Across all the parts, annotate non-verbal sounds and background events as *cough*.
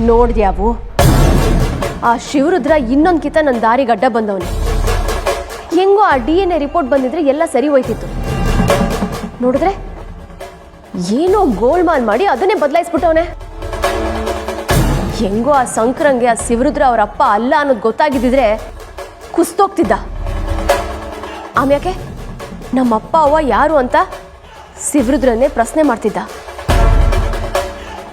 ನೋಡ್ದ್ಯಾವು ಆ ಶಿವರುದ್ರ ಇನ್ನೊಂದ್ ಕಿತ ನನ್ನ ದಾರಿ ಗಡ್ಡ ಬಂದವನು. ಹೆಂಗೋ ಆ ಡಿ ಎನ್ ಎ ರಿಪೋರ್ಟ್ ಬಂದಿದ್ರೆ ಎಲ್ಲ ಸರಿ ಹೋಯ್ತಿತ್ತು. ನೋಡಿದ್ರೆ ಏನೋ ಗೋಲ್ಮಾಲ್ ಮಾಡಿ ಅದನ್ನೇ ಬದಲಾಯಿಸ್ಬಿಟ್ಟವನೆ. ಹೆಂಗೋ ಆ ಸಂಕ್ರಂಗೆ ಆ ಶಿವರುದ್ರ ಅವ್ರ ಅಪ್ಪ ಅಲ್ಲ ಅನ್ನೋದು ಗೊತ್ತಾಗಿದ್ದಿದ್ರೆ ಕುಸ್ತೋಗ್ತಿದ್ದ. ಆಮ್ಯಾಕೆ? ನಮ್ಮಪ್ಪ ಅವ್ವ ಯಾರು ಅಂತ ಶಿವರುದ್ರನ್ನೇ ಪ್ರಶ್ನೆ ಮಾಡ್ತಿದ್ದ.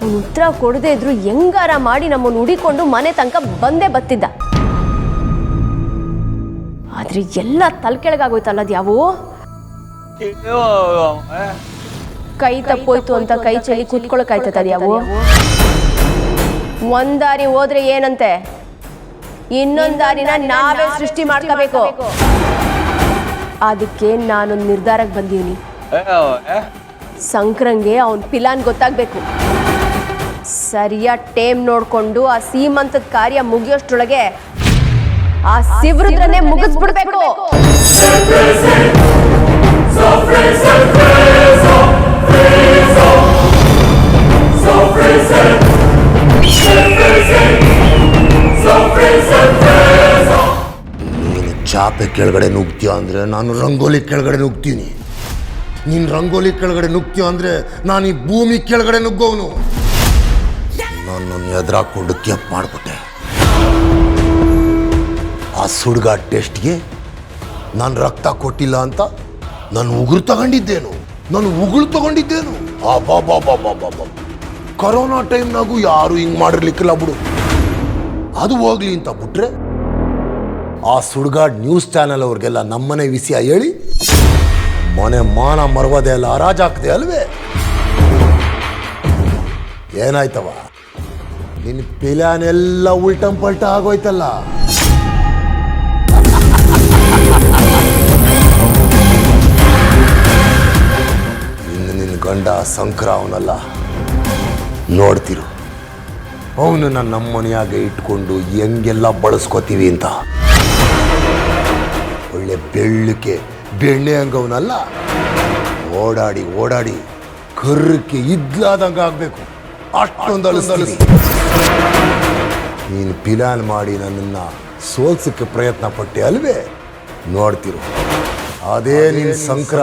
ಅವ್ನು ಉತ್ತರ ಕೊಡದೇ ಇದ್ರು ಹೆಂಗಾರ ಮಾಡಿ ನಮ್ಮನ್ನು ಹುಡಿಕೊಂಡು ಮನೆ ತನಕ ಬಂದೇ ಬತ್ತಿದ್ದ ಆದ್ರೆ ಎಲ್ಲ ತಲೆಕೆಳಗಾಗೋಯ್ತಲ್ಲ ಅದ್ಯಾವು ಕೈ ತಪ್ಪೋಯ್ತು ಅಂತ ಕೈ ಚೆಲ್ಲಿ ಕುತ್ಕೊಳಕಾಯ್ತದ ಅದ್ಯಾವು ಒಂದ್ ದಾರಿ ಹೋದ್ರೆ ಏನಂತೆ? ಇನ್ನೊಂದ್ ದಾರಿನ ನಾವೇ ಸೃಷ್ಟಿ ಮಾಡ್ಕೋಬೇಕು. ಅದಕ್ಕೆ ನಾನೊಂದು ನಿರ್ಧಾರಕ್ಕೆ ಬಂದೀನಿ ಸಂಕ್ರಂಗೆ ಅವನ್ ಪಿಲಾನ್ ಗೊತ್ತಾಗ್ಬೇಕು. ಸರಿಯಾದ ಟೇಮ್ ನೋಡ್ಕೊಂಡು ಆ ಸೀಮಂತದ ಕಾರ್ಯ ಮುಗಿಯೋಷ್ಟ್ರೊಳಗೆ ಆ ಸಿವ್ರದ್ರನ್ನೇ ಮುಗಿಸ್ಬಿಡ್ಬೇಕು. ನೀನು ಚಾಪೆ ಕೆಳಗಡೆ ನುಗ್ತೀಯ ಅಂದರೆ ನಾನು ರಂಗೋಲಿ ಕೆಳಗಡೆ ನುಗ್ತೀನಿ ನೀನು ರಂಗೋಲಿ ಕೆಳಗಡೆ ನುಗ್ತೀಯ ಅಂದರೆ ನಾನು ಈ ಭೂಮಿ ಕೆಳಗಡೆ ನುಗ್ಗೋನು ನಾನು ನನ್ನ ಎದುರಾಕೊಂಡು ಕೆಪ್ ಮಾಡಿಬಿಟ್ಟೆ. ಆ ಸುಡ್ಗ ಟೆಸ್ಟ್ಗೆ ನಾನು ರಕ್ತ ಕೊಟ್ಟಿಲ್ಲ ಅಂತ ನಾನು ಉಗುರು ತಗೊಂಡಿದ್ದೇನು? ನಾನು ಉಗುಳು ತಗೊಂಡಿದ್ದೇನು? ಆ ಬಾ ಬಾ ಬಾ ಬಾ ಬಾ ಬಾ. ಕೊರೋನಾ ಟೈಮ್ನಾಗೂ ಯಾರು ಹಿಂಗೆ ಮಾಡಿರ್ಲಿಕ್ಕಿಲ್ಲ ಬಿಡು. ಅದು ಹೋಗ್ಲಿ ಅಂತ ಬಿಟ್ರೆ ಆ ಸುಡ್ಗಾಡ್ ನ್ಯೂಸ್ ಚಾನೆಲ್ ಅವ್ರಿಗೆಲ್ಲ ನಮ್ಮನೆ ವಿಷಯ ಹೇಳಿ ಮನೆ ಮಾನ ಮರವದೆ ಎಲ್ಲ ಹರಾಜಾಕ್ದೆ ಅಲ್ವೇ? ಏನಾಯ್ತವ? ನಿನ್ನ ಪಿಲಾನ್ ಎಲ್ಲ ಉಲ್ಟಂ ಪಲ್ಟ ಆಗೋಯ್ತಲ್ಲ. ಇನ್ನು ನಿನ್ನ ಗಂಡ ಸಂಕ್ರ ಅವನಲ್ಲ. ನೋಡ್ತಿರು. ಅವನು ನನ್ನ ಇಟ್ಕೊಂಡು ಹೆಂಗೆಲ್ಲ ಬಳಸ್ಕೋತೀವಿ ಅಂತ. ಒಳ್ಳೆ ಬೆಳ್ಳಕ್ಕೆ ಬೆಣ್ಣೆ ಹಂಗವನಲ್ಲ. ಓಡಾಡಿ ಓಡಾಡಿ ಕರ್ರಕ್ಕೆ ಇದ್ಲಾದಂಗೆ ಆಗ್ಬೇಕು. ಅಷ್ಟೊಂದು ಅಳಿಸ್ತೀವಿ ನೀನು ಪಿಲಾನ್ ಮಾಡಿ ನನ್ನನ್ನು ಸೋಲ್ಸಕ್ಕೆ ಪ್ರಯತ್ನ ಪಟ್ಟೆ ಅಲ್ವೇ? ನೋಡ್ತಿರು. ಅದೇ ನಿನ್ ಸಂಕ್ರ.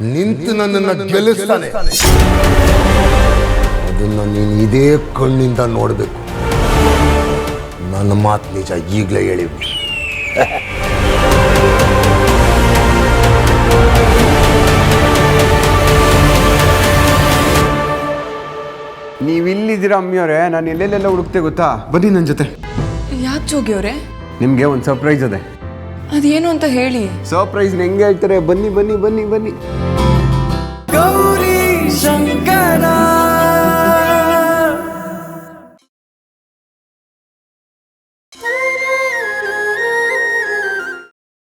ನಿಂತು ನನ್ನನ್ನು ಗೆಲ್ಲಿಸ್ತಾನೆ. ಅದನ್ನ ನೀನು ಇದೇ ಕಣ್ಣಿಂದ ನೋಡಬೇಕು. ನನ್ನ ಮಾತು ನಿಜ ಈಗಲೇ ಹೇಳಿಬಿಡಿ *laughs* ಬಂದಿದ್ದೀರಾ ಅಮ್ಮಿಯವರೇ? ನಾನು ಎಲ್ಲೆಲ್ಲ ಹುಡುಕ್ತೆ ಗೊತ್ತಾ? ಬನ್ನಿ ನನ್ನ ಜೊತೆ. ಯಾಕೆ ಜೋಗಿ ಅವರೇ? ನಿಮಗೆ ಒಂದು ಸರ್ಪ್ರೈಸ್ ಅದೇ. ಅದೇನು ಅಂತ ಹೇಳಿ. ಸರ್ಪ್ರೈಸ್ ಹೆಂಗೆ ಹೇಳ್ತಾರೆ? ಬನ್ನಿ ಬನ್ನಿ ಬನ್ನಿ ಬನ್ನಿ. ಗೌರಿ ಶಂಕರ.